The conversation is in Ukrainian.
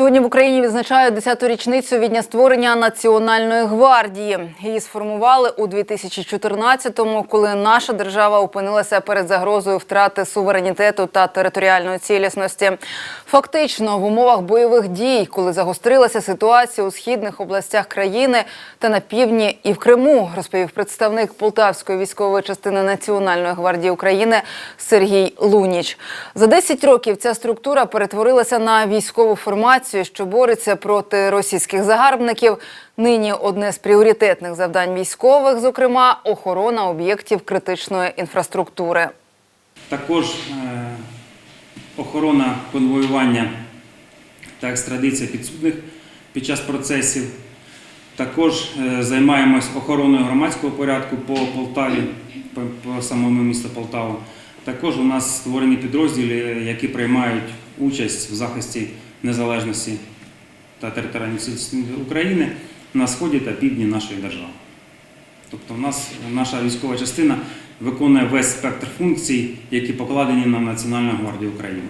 Сьогодні в Україні відзначають 10-ту річницю від дня створення Національної гвардії. Її сформували у 2014-му, коли наша держава опинилася перед загрозою втрати суверенітету та територіальної цілісності. Фактично, в умовах бойових дій, коли загострилася ситуація у східних областях країни та на півдні і в Криму, розповів представник Полтавської військової частини Національної гвардії України Сергій Луніч. За 10 років ця структура перетворилася на військову формацію, що бореться проти російських загарбників. Нині одне з пріоритетних завдань військових, зокрема, охорона об'єктів критичної інфраструктури. Також е, охорона конвоювання та екстрадиція підсудних під час процесів. Також е, займаємось охороною громадського порядку по Полтаві, по, самому місту Полтава. Також у нас створені підрозділи, які приймають участь в захисті незалежності та територіальної цілісності України на сході та півдні нашої держави. Тобто, в нас наша військова частина виконує весь спектр функцій, які покладені на Національну гвардію України.